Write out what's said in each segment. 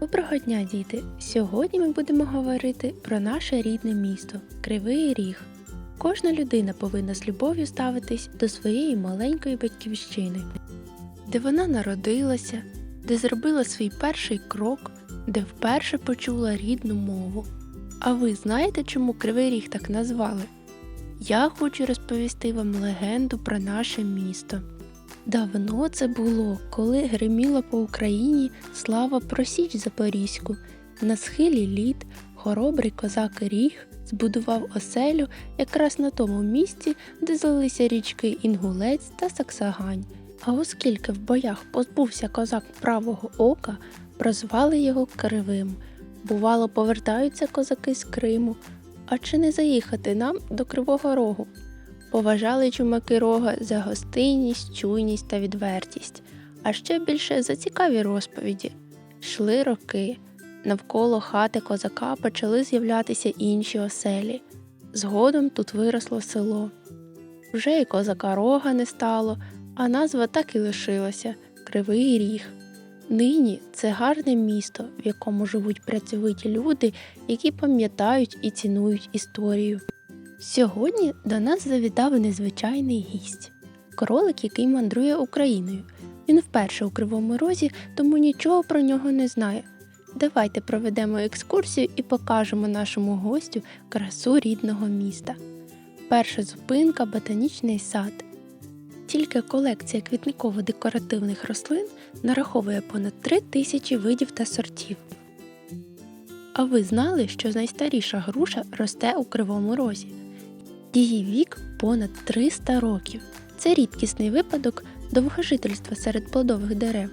Доброго дня, діти! Сьогодні ми будемо говорити про наше рідне місто Кривий Ріг. Кожна людина повинна з любов'ю ставитись до своєї маленької батьківщини, де вона народилася, де зробила свій перший крок, де вперше почула рідну мову. А ви знаєте, чому Кривий Ріг так назвали? Я хочу розповісти вам легенду про наше місто. Давно це було, коли гриміла по Україні слава про Січ Запорізьку. На схилі літ хоробрий козак Ріг збудував оселю якраз на тому місці, де злилися річки Інгулець та Саксагань. А оскільки в боях позбувся козак правого ока, прозвали його Кривим. Бувало, повертаються козаки з Криму. А чи не заїхати нам до Кривого Рогу? Поважали чумаки рога за гостинність, чуйність та відвертість, а ще більше за цікаві розповіді. Йшли роки. Навколо хати козака почали з'являтися інші оселі. Згодом тут виросло село. Вже й козака рога не стало, а назва так і лишилася Кривий Ріг. Нині це гарне місто, в якому живуть працьовиті люди, які пам'ятають і цінують історію. Сьогодні до нас завітав незвичайний гість кролик, який мандрує Україною. Він вперше у Кривому Розі, тому нічого про нього не знає. Давайте проведемо екскурсію і покажемо нашому гостю красу рідного міста. Перша зупинка ботанічний сад. Тільки колекція квітниково-декоративних рослин нараховує понад три тисячі видів та сортів. А ви знали, що найстаріша груша росте у Кривому Розі? Її вік понад 300 років. Це рідкісний випадок довгожительства серед плодових дерев.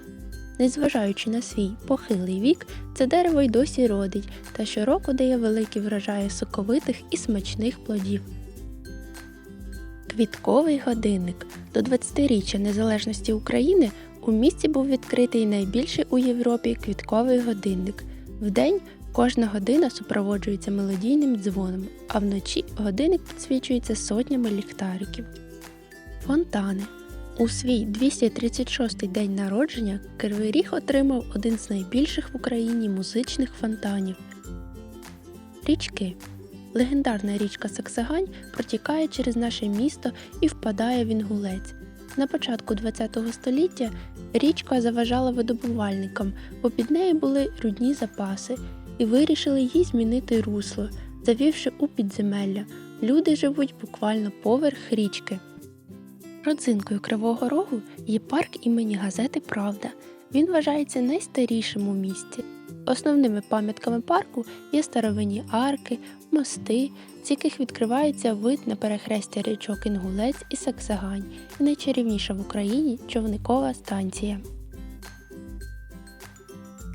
Незважаючи на свій похилий вік, це дерево й досі родить та щороку дає великі врожаї соковитих і смачних плодів. Квітковий годинник до 20-річчя незалежності України у місті був відкритий найбільший у Європі квітковий годинник. Вдень Кожна година супроводжується мелодійним дзвоном, а вночі годинник підсвічується сотнями ліхтариків. Фонтани. У свій 236-й день народження Кривий Ріг отримав один з найбільших в Україні музичних фонтанів. Річки. Легендарна річка Саксагань протікає через наше місто і впадає в Інгулець. На початку ХХ століття річка заважала видобувальникам, бо під нею були рудні запаси і вирішили їй змінити русло, завівши у підземелля. Люди живуть буквально поверх річки. Родзинкою Кривого Рогу є парк імені газети Правда. Він вважається найстарішим у місті. Основними пам'ятками парку є старовинні арки, мости, з яких відкривається вид на перехрестя річок Інгулець і Саксагань, і найчарівніша в Україні човникова станція.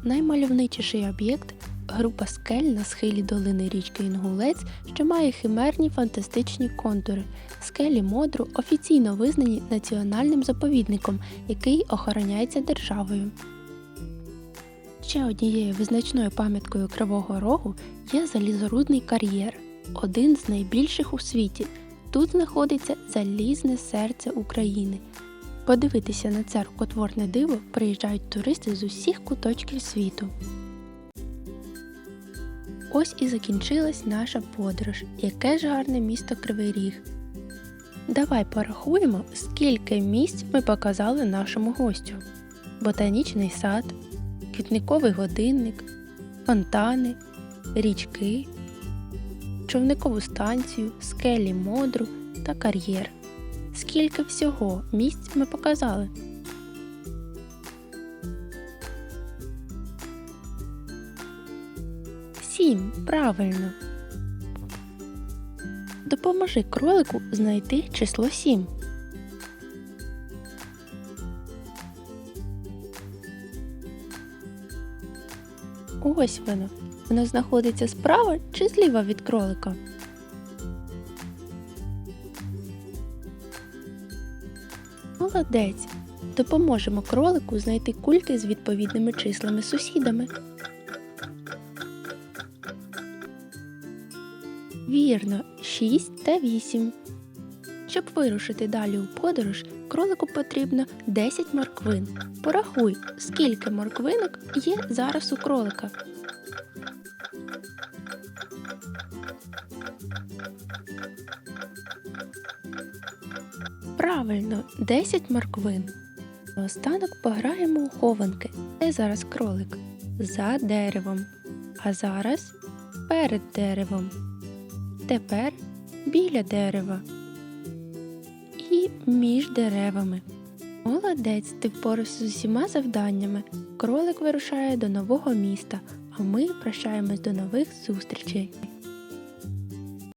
Наймальовничіший об'єкт група скель на схилі долини річки Інгулець, що має химерні фантастичні контури. Скелі Модру офіційно визнані національним заповідником, який охороняється державою. Ще однією визначною пам'яткою Кривого Рогу є залізорудний кар'єр, один з найбільших у світі. Тут знаходиться залізне серце України. Подивитися на це рукотворне диво приїжджають туристи з усіх куточків світу. Ось і закінчилась наша подорож. Яке ж гарне місто Кривий Ріг. Давай порахуємо, скільки місць ми показали нашому гостю: ботанічний сад, квітниковий годинник, фонтани, річки, човникову станцію, скелі модру та кар'єр. Скільки всього місць ми показали? Сім. Правильно. Допоможи кролику знайти число 7. Ось воно. Воно знаходиться справа чи зліва від кролика. Молодець. Допоможемо кролику знайти кульки з відповідними числами сусідами. Вірно, 6 та 8. Щоб вирушити далі у подорож, кролику потрібно 10 морквин. Порахуй, скільки морквинок є зараз у кролика. Правильно, 10 морквин. Останок пограємо у хованки. Де зараз кролик? За деревом. А зараз перед деревом. Тепер біля дерева. І між деревами. Молодець, ти впорався з усіма завданнями. Кролик вирушає до нового міста, а ми прощаємось до нових зустрічей.